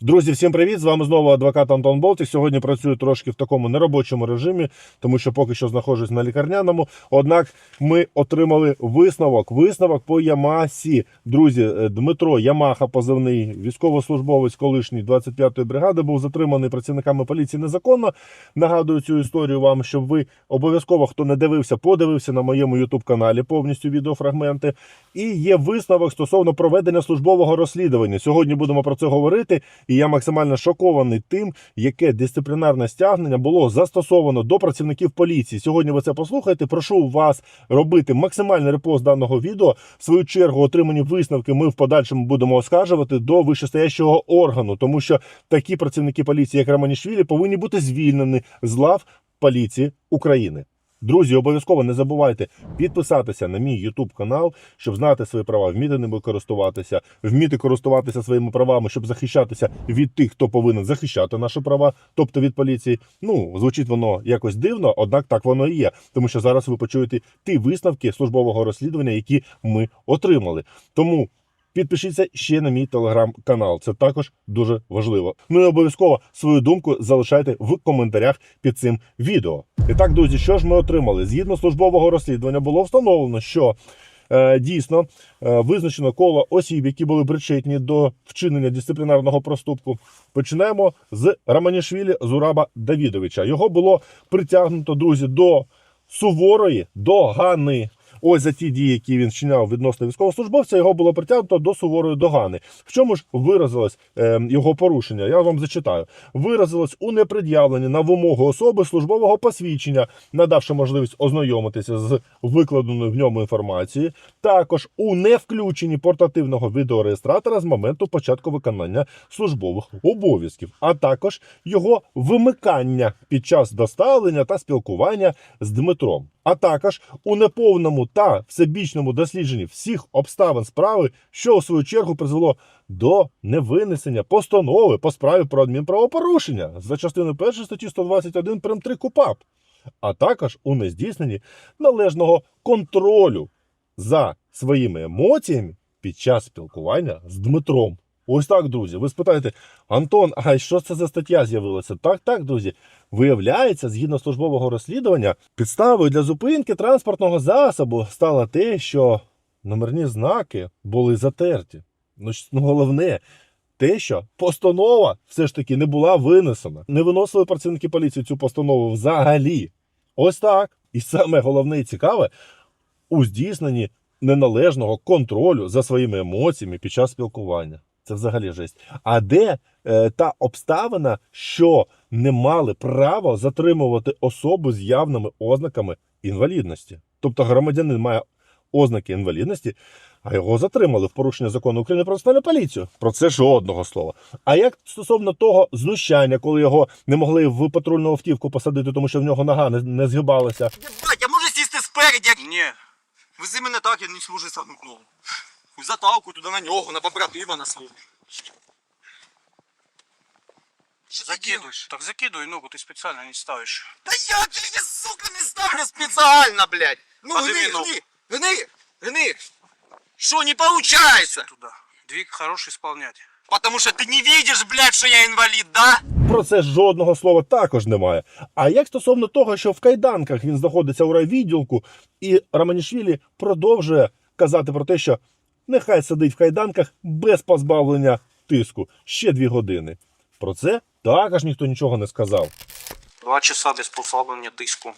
Друзі, всім привіт! З вами знову адвокат Антон Болтик. Сьогодні працюю трошки в такому неробочому режимі, тому що поки що знаходжусь на лікарняному. Однак ми отримали висновок. Висновок по Ямасі. Друзі, е, Дмитро Ямаха, позивний військовослужбовець колишній 25-ї бригади, був затриманий працівниками поліції незаконно. Нагадую цю історію вам, щоб ви обов'язково, хто не дивився, подивився на моєму youtube каналі повністю відеофрагменти. І є висновок стосовно проведення службового розслідування. Сьогодні будемо про це говорити. І я максимально шокований тим, яке дисциплінарне стягнення було застосовано до працівників поліції. Сьогодні ви це послухаєте. Прошу вас робити максимальний репост даного відео. В свою чергу отримані висновки ми в подальшому будемо оскаржувати до вищестоящого органу, тому що такі працівники поліції, як Романішвілі, повинні бути звільнені з лав поліції України. Друзі, обов'язково не забувайте підписатися на мій YouTube канал, щоб знати свої права, вміти ними користуватися, вміти користуватися своїми правами, щоб захищатися від тих, хто повинен захищати наші права, тобто від поліції. Ну, звучить воно якось дивно, однак так воно і є. Тому що зараз ви почуєте ті висновки службового розслідування, які ми отримали. Тому. Підпишіться ще на мій телеграм-канал. Це також дуже важливо. Ну і обов'язково свою думку залишайте в коментарях під цим відео. І так, друзі, що ж ми отримали? Згідно службового розслідування було встановлено, що е, дійсно е, визначено коло осіб, які були причетні до вчинення дисциплінарного проступку. Починаємо з Романішвілі Зураба Давідовича. Його було притягнуто, друзі, до суворої догани. Ось за ті дії, які він вчиняв відносно військовослужбовця, його було притягнуто до суворої догани. В чому ж виразилось е, його порушення? Я вам зачитаю. Виразилось у непред'явленні на вимогу особи службового посвідчення, надавши можливість ознайомитися з викладеною в ньому інформацією, також у невключенні портативного відеореєстратора з моменту початку виконання службових обов'язків, а також його вимикання під час доставлення та спілкування з Дмитром а також у неповному та всебічному дослідженні всіх обставин справи, що у свою чергу призвело до невинесення постанови по справі про адмінправопорушення за частиною 1 статті 121 прим 3 КУПАП, а також у нездійсненні належного контролю за своїми емоціями під час спілкування з Дмитром. Ось так, друзі. Ви спитаєте, Антон, а що це за стаття з'явилася? Так, так, друзі. Виявляється, згідно службового розслідування, підставою для зупинки транспортного засобу стало те, що номерні знаки були затерті. Ну, ну головне, те, що постанова все ж таки не була винесена. Не виносили працівники поліції цю постанову взагалі. Ось так. І саме головне і цікаве у здійсненні неналежного контролю за своїми емоціями під час спілкування. Це взагалі жесть. А де е, та обставина, що не мали права затримувати особу з явними ознаками інвалідності? Тобто громадянин має ознаки інвалідності, а його затримали в порушення закону України про національну поліцію. Про це жодного слова. А як стосовно того знущання, коли його не могли в патрульну автівку посадити, тому що в нього нога не, не згибалася? Ебать, я можу сісти спереді. Ні. Вези мене так, я не служу сам ногу. Заталку туди на нього, на побратима на свого. Що ти. Так закидуй ногу, ти спеціально не ставиш. Та я тебе, сука, не ставлю спеціально, блядь. Ну, А гни, диви ногу. гни, гни, гни. Що, не получается? Туди. Двиг хороший исполнять. Потому що ти не видиш, блядь, що я інвалід, да? Про це жодного слова також немає. А як стосовно того, що в кайданках він знаходиться у райвідділку, і Романішвілі продовжує казати про те, що нехай сидить в кайданках без позбавлення тиску ще дві години. Про це також ніхто нічого не сказав. Два часа без послаблення тиску.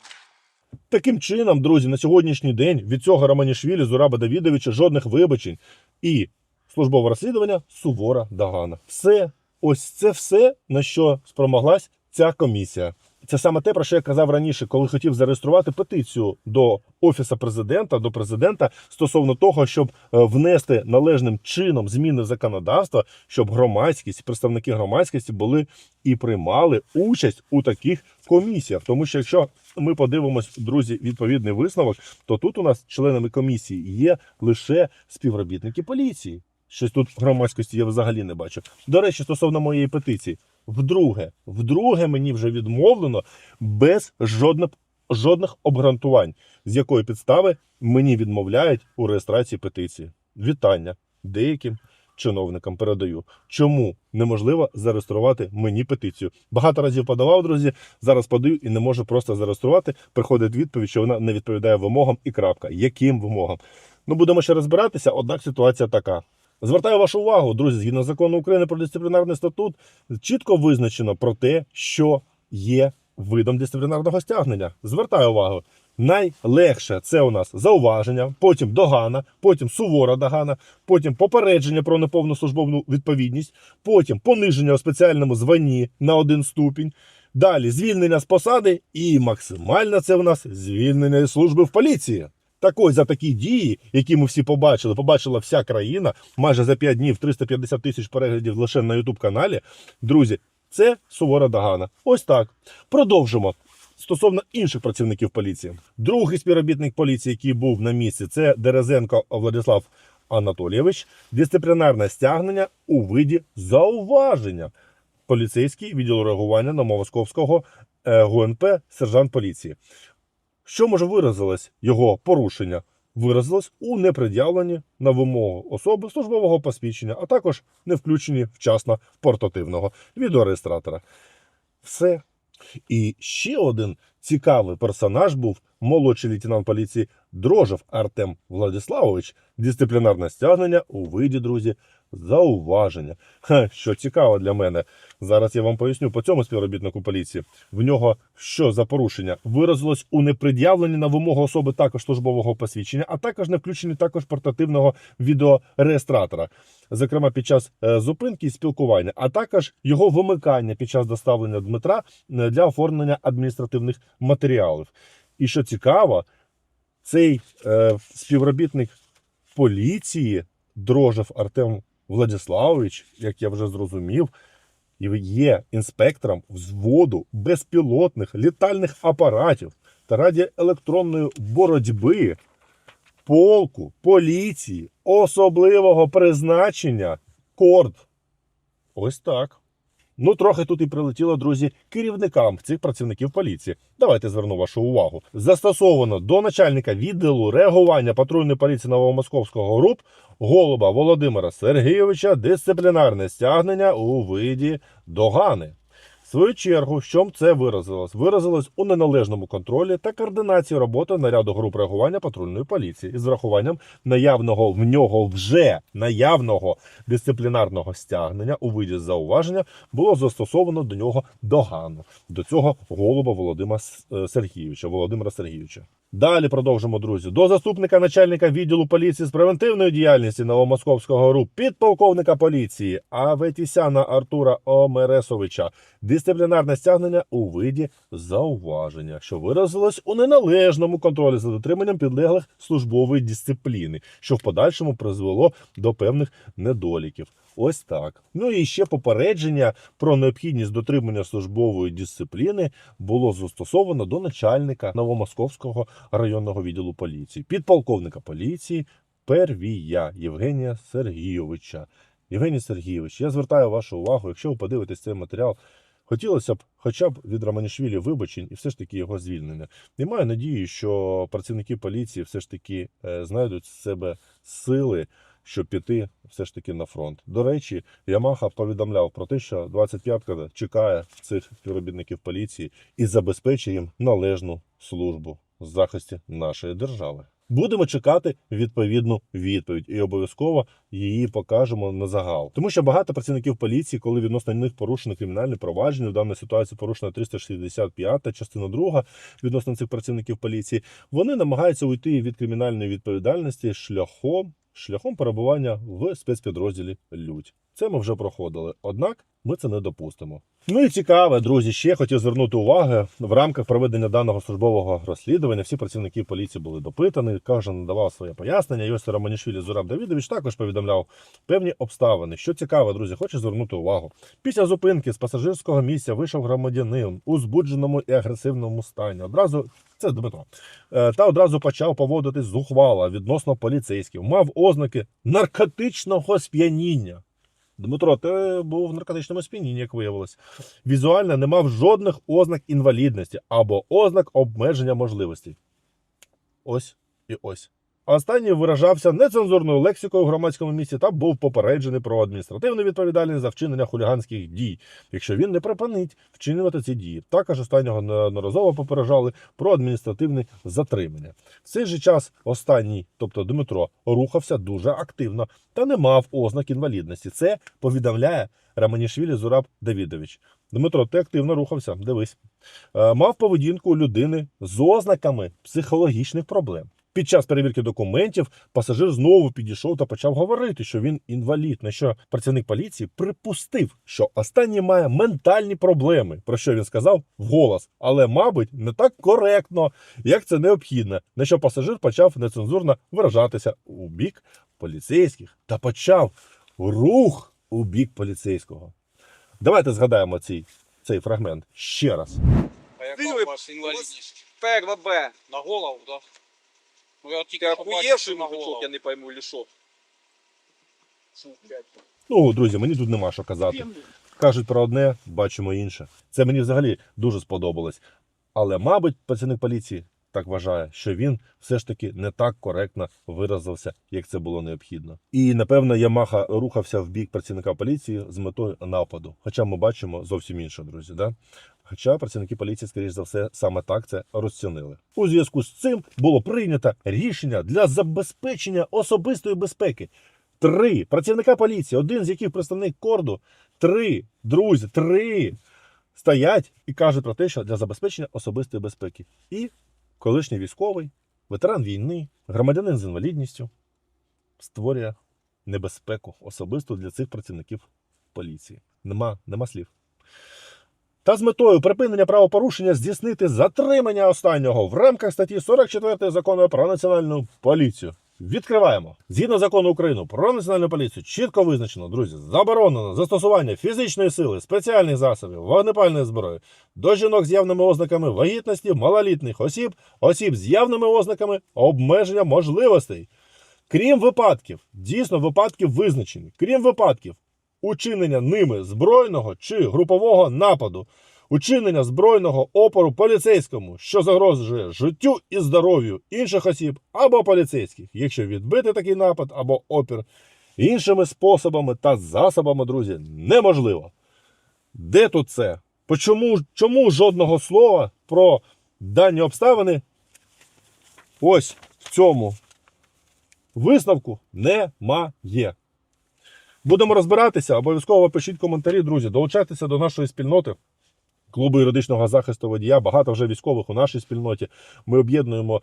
Таким чином, друзі, на сьогоднішній день від цього Романішвілі Зураба Давідовича жодних вибачень і службове розслідування сувора догана. Все, ось це все, на що спромоглась ця комісія. Це саме те, про що я казав раніше, коли хотів зареєструвати петицію до офісу президента, до президента стосовно того, щоб е, внести належним чином зміни в законодавство, щоб громадськість, представники громадськості були і приймали участь у таких комісіях. Тому що якщо ми подивимось, друзі, відповідний висновок, то тут у нас членами комісії є лише співробітники поліції. Щось тут громадськості я взагалі не бачу. До речі, стосовно моєї петиції, вдруге, вдруге мені вже відмовлено без жодних, жодних обґрунтувань, з якої підстави мені відмовляють у реєстрації петиції. Вітання деяким чиновникам передаю. Чому неможливо зареєструвати мені петицію? Багато разів подавав, друзі. Зараз подаю і не можу просто зареєструвати. Приходить відповідь, що вона не відповідає вимогам і крапка. Яким вимогам? Ну будемо ще розбиратися, однак ситуація така. Звертаю вашу увагу, друзі, згідно закону України про дисциплінарний статут, чітко визначено про те, що є видом дисциплінарного стягнення. Звертаю увагу. Найлегше це у нас зауваження, потім догана, потім сувора догана, потім попередження про неповну службовну відповідність, потім пониження у спеціальному званні на один ступінь. Далі звільнення з посади, і максимально це у нас звільнення із служби в поліції. Так за такі дії, які ми всі побачили, побачила вся країна, майже за 5 днів 350 тисяч переглядів лише на Ютуб каналі. Друзі, це сувора догана. Ось так. Продовжимо. Стосовно інших працівників поліції, другий співробітник поліції, який був на місці, це Дерезенко Владислав Анатолійович. Дисциплінарне стягнення у виді зауваження. Поліцейський відділ реагування на Московського е, ГУНП сержант поліції. Що може виразилось його порушення? Виразилось у непред'явленні на вимогу особи службового посвідчення, а також не включенні вчасно портативного відеореєстратора. Все. І ще один цікавий персонаж був молодший лейтенант поліції Дрожев Артем Владиславович. Дисциплінарне стягнення у виді, друзі, зауваження. Ха, що цікаво для мене. Зараз я вам поясню по цьому співробітнику поліції. В нього що за порушення виразилось у непред'явленні на вимогу особи також службового посвідчення, а також не включенні також портативного відеореєстратора, зокрема під час е, зупинки і спілкування, а також його вимикання під час доставлення Дмитра е, для оформлення адміністративних матеріалів. І що цікаво, цей е, співробітник поліції Дрожев Артем Владиславович, як я вже зрозумів, є інспектором взводу безпілотних літальних апаратів та радіоелектронної боротьби полку поліції особливого призначення Корд. Ось так. Ну, трохи тут і прилетіло, друзі, керівникам цих працівників поліції. Давайте зверну вашу увагу. Застосовано до начальника відділу реагування патрульної поліції Новомосковського ГРУП Голуба Володимира Сергійовича дисциплінарне стягнення у виді догани. Свою чергу, в чому це виразилось? Виразилось у неналежному контролі та координації роботи наряду груп реагування патрульної поліції із врахуванням наявного в нього вже наявного дисциплінарного стягнення у виді зауваження було застосовано до нього догану до цього голуба Володимира е, Сергійовича Володимира Сергійовича. Далі продовжимо, друзі. До заступника начальника відділу поліції з превентивної діяльності Новомосковського РУ, підполковника поліції Аветісяна Артура Омересовича. Дисциплінарне стягнення у виді зауваження, що виразилось у неналежному контролі за дотриманням підлеглих службової дисципліни, що в подальшому призвело до певних недоліків. Ось так. Ну і ще попередження про необхідність дотримання службової дисципліни було застосовано до начальника Новомосковського районного відділу поліції, підполковника поліції Первія Євгенія Сергійовича. Євгеній Сергійович, я звертаю вашу увагу, якщо ви подивитесь цей матеріал, хотілося б хоча б від Романішвілі вибачень і все ж таки його звільнення. І маю надію, що працівники поліції все ж таки е, знайдуть з себе сили, щоб піти все ж таки на фронт. До речі, Ямаха повідомляв про те, що 25-ка чекає цих співробітників поліції і забезпечує їм належну службу в захисті нашої держави. Будемо чекати відповідну відповідь і обов'язково її покажемо на загал. Тому що багато працівників поліції, коли відносно них порушено кримінальне провадження, в даній ситуації порушена 365 частина 2 відносно цих працівників поліції, вони намагаються уйти від кримінальної відповідальності шляхом шляхом перебування в спецпідрозділі Людь. Це ми вже проходили. Однак ми це не допустимо. Ну і цікаве, друзі, ще хотів звернути увагу в рамках проведення даного службового розслідування. Всі працівники поліції були допитані, кожен надавав своє пояснення. Йосиф Романішвілі Зураб Давідович також повідомляв певні обставини. Що цікаво, друзі, хочу звернути увагу. Після зупинки з пасажирського місця вийшов громадянин у збудженому і агресивному стані. Одразу це Дмитро. Е, Та одразу почав поводитись зухвала відносно поліцейських. Мав ознаки наркотичного сп'яніння. Дмитро, ти був в наркотичному сп'янінні, як виявилось. Візуально не мав жодних ознак інвалідності або ознак обмеження можливостей. Ось і ось. Останній виражався нецензурною лексикою в громадському місці та був попереджений про адміністративну відповідальність за вчинення хуліганських дій, якщо він не припинить вчинювати ці дії. Також останнього неодноразово попереджали про адміністративне затримання. В цей же час останній, тобто Дмитро, рухався дуже активно та не мав ознак інвалідності. Це повідомляє Раманішвілі Зураб Давідович. Дмитро, ти активно рухався, дивись. Е, Мав поведінку людини з ознаками психологічних проблем. Під час перевірки документів пасажир знову підійшов та почав говорити, що він інвалід. На що працівник поліції припустив, що останній має ментальні проблеми, про що він сказав вголос, але, мабуть, не так коректно, як це необхідно. На що пасажир почав нецензурно виражатися у бік поліцейських та почав рух у бік поліцейського. Давайте згадаємо цей, цей фрагмент ще раз. А яка у вас інвалідність? Перва Б. На голову, так? Да? Ну я Ти тільки охуєвший на мужичок, голову. я не пойму, или що? Ну, друзі, мені тут нема що казати. Кажуть про одне, бачимо інше. Це мені взагалі дуже сподобалось. Але, мабуть, працівник поліції так вважає, що він все ж таки не так коректно виразився, як це було необхідно. І напевно Ямаха рухався в бік працівника поліції з метою нападу. Хоча ми бачимо зовсім інше, друзі. Да? Хоча працівники поліції, скоріш за все, саме так це розцінили. У зв'язку з цим було прийнято рішення для забезпечення особистої безпеки. Три працівника поліції, один з яких представник корду, три друзі, три стоять і кажуть про те, що для забезпечення особистої безпеки. І колишній військовий, ветеран війни, громадянин з інвалідністю створює небезпеку особисту для цих працівників поліції. Нема, нема слів. Та з метою припинення правопорушення здійснити затримання останнього в рамках статті 44 закону про національну поліцію. Відкриваємо. Згідно закону України про національну поліцію, чітко визначено, друзі, заборонено застосування фізичної сили, спеціальних засобів, вогнепальної зброї до жінок з явними ознаками вагітності, малолітніх осіб, осіб з явними ознаками обмеження можливостей. Крім випадків, дійсно випадків визначені, крім випадків учинення ними збройного чи групового нападу, учинення збройного опору поліцейському, що загрожує життю і здоров'ю інших осіб або поліцейських, якщо відбити такий напад або опір іншими способами та засобами, друзі, неможливо. Де тут це? Почому, чому жодного слова про дані обставини ось в цьому висновку немає? Будемо розбиратися. Обов'язково пишіть коментарі, друзі. Долучайтеся до нашої спільноти. Клубу юридичного захисту водія. Багато вже військових у нашій спільноті. Ми об'єднуємо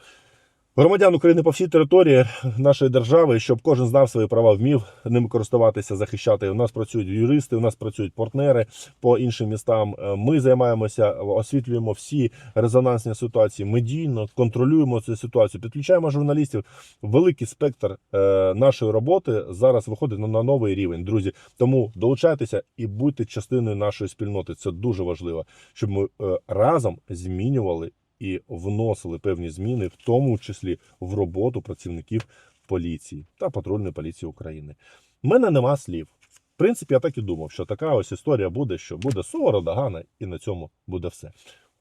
громадян України по всій території нашої держави, щоб кожен знав свої права, вмів ними користуватися, захищати. У нас працюють юристи, у нас працюють партнери по іншим містам. Е, Ми займаємося, освітлюємо всі резонансні ситуації медійно, контролюємо цю ситуацію, підключаємо журналістів. Великий спектр е, нашої роботи зараз виходить на, новий рівень, друзі. Тому долучайтеся і будьте частиною нашої спільноти. Це дуже важливо, щоб ми е, разом змінювали і вносили певні зміни, в тому числі в роботу працівників поліції та патрульної поліції України. У мене нема слів. В принципі, я так і думав, що така ось історія буде, що буде суворо догана, і на цьому буде все.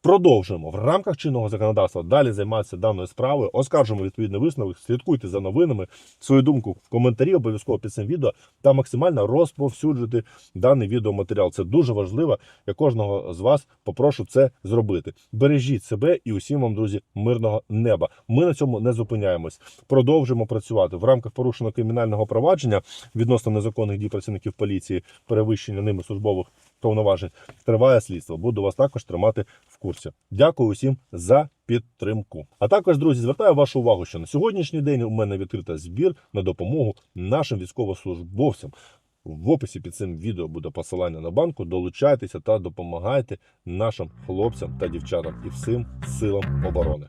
Продовжуємо в рамках чинного законодавства далі займатися даною справою, оскаржуємо відповідний висновок, слідкуйте за новинами, свою думку в коментарі обов'язково під цим відео та максимально розповсюджуйте даний відеоматеріал. Це дуже важливо. Я кожного з вас попрошу це зробити. Бережіть себе і усім вам, друзі, мирного неба. Ми на цьому не зупиняємось. Продовжуємо працювати в рамках порушеного кримінального провадження відносно незаконних дій працівників поліції, перевищення ними службових повноважень. Триває слідство. Буду вас також тримати в курсі. Дякую усім за підтримку. А також, друзі, звертаю вашу увагу, що на сьогоднішній день у мене відкрита збір на допомогу нашим військовослужбовцям. В описі під цим відео буде посилання на банку. Долучайтеся та допомагайте нашим хлопцям та дівчатам і всім силам оборони.